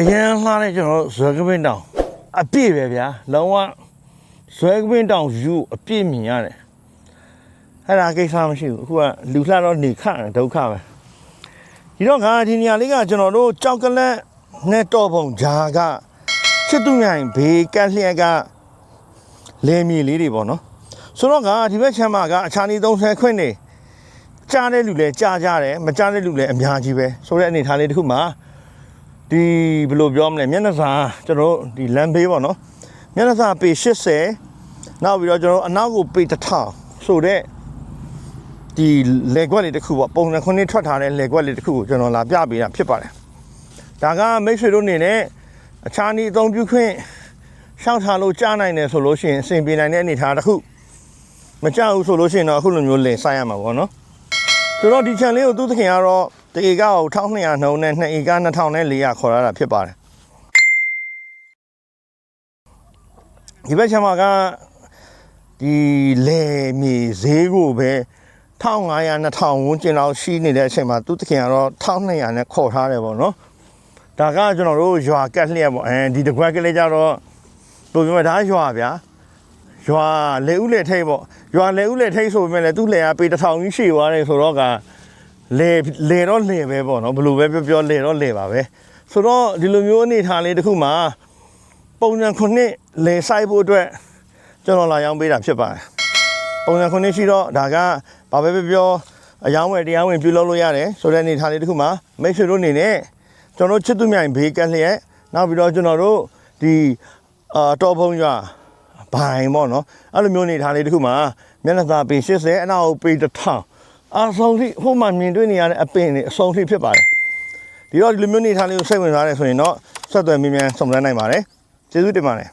အရန်လှတဲ့ကျွန်တော်တို့ဇွဲကပင်းတောင်အပြည့်ပဲဗျာလုံးဝဇွဲကပင်းတောင်ယူအပြည့်မြင်ရတယ်အဲ့ဒါကိစ္စမရှိဘူးအခုကလူလှတော့နေခဒုက္ခပဲဒီတော့ငါဒီနေရာလေးကကျွန်တော်တို့ကြောက်ကလက်နဲ့တော့ပုံဂျာကချစ်သူမြိုင်ဘေးကက်လျက်ကလဲမြေလေးတွေပေါ့နော်ဆိုတော့ငါဒီဘက်ချမ်းမှာကအခြားနေ30ခွင့်နေကြားတဲ့လူလည်းကြားကြတယ်မကြားတဲ့လူလည်းအများကြီးပဲဆိုတဲ့အနေထားလေးတစ်ခုမှာ ဒီဘယ်လိုပြောမလဲမျက်နှာစာကျွန်တော်တို့ဒီလမ်းဘေးပေါ့နော်မျက်နှာစာပေ80နောက်ပြီးတော့ကျွန်တော်တို့အနောက်ကိုပေ1000ဆိုတော့ဒီလေကွက်လေးတစ်ခုပေါ့ပုံစံခုနှစ်ထွက်ထားတဲ့လေကွက်လေးတစ်ခုကိုကျွန်တော်လာပြပေးတာဖြစ်ပါတယ်ဒါကမိတ်ဆွေတို့အနေနဲ့အခြားနည်းအသုံးပြုခွင့်ရှောက်ထားလို့ကြားနိုင်တယ်ဆိုလို့ရှိရင်အဆင်ပြေနိုင်တဲ့အနေအထားတစ်ခုမကြဘူးဆိုလို့ရှိရင်တော့အခုလိုမျိုးလင်ဆိုင်ရမှာပေါ့နော်ဆိုတော့ဒီ channel လေးကိုသူသခင်ကတော့ တဧကကို1200နှုန်းနဲ့2ဧက2400ခေါ်ရတာဖြစ်ပါတယ်ဒီဘက်ချမ်းမှာကဒီလေမြေဈေးကိုပဲ1500 2000ဝန်းကျင်လောက်ရှိနေတဲ့အချိန်မှာသူသခင်ကတော့1200နဲ့ခေါ်ထားတယ်ပေါ့နော်ဒါကကျွန်တော်တို့ရွာကက်လျက်ပေါ့အဲဒီတကွက်ကလေးကြတော့ဘယ်လိုပြောမလဲဒါရွာဗျာရွာလေဦးလေထိတ်ပေါ့ရွာလေဦးလေထိတ်ဆိုပေမဲ့လည်းသူ့လေကပေတစ်ထောင်ကြီးရှည်သွားတယ်ဆိုတော့က လေလေတော့လေပဲပေါ့နော်ဘယ်လိုပဲပြောပြောလေတော့လေပါပဲဆိုတော့ဒီလိုမျိုးအနေထားလေးတစ်ခုမှာပုံစံခုနှစ်လေဆိုင်ဖို့အတွက်ကျွန်တော်လာရောက်ပေးတာဖြစ်ပါတယ်ပုံစံခုနှစ်ရှိတော့ဒါကဘာပဲပြောပြောအယောင်းဝယ်တရားဝင်ပြုလုပ်လို့ရတယ်ဆိုတဲ့အနေထားလေးတစ်ခုမှာမိတ်ဆွေတို့အနေနဲ့ကျွန်တော်တို့ချစ်သူမြိုင်ဘေးကက်လျက်နောက်ပြီးတော့ကျွန်တော်တို့ဒီအာတော်ဖုံရွာဘိုင်ပေါ့နော်အဲ့လိုမျိုးနေထားလေးတခုမှာမျက်နှာသာပေ80အနောက်ပေ1000 အဆုံးထိဟိုမှာမြင်တွေ့နေရတဲ့အပင်တွေအဆုံးထိဖြစ်ပါတယ်ဒီတော့ဒီလိုမျိုးနေထားလေးကိုစိတ်ဝင်စားတယ်ဆိုရင်တော့ဆက်သွယ်မြင်မြန်စုံစမ်းနိုင်ပါတယ်ကျေးဇူးတင်ပါတယ်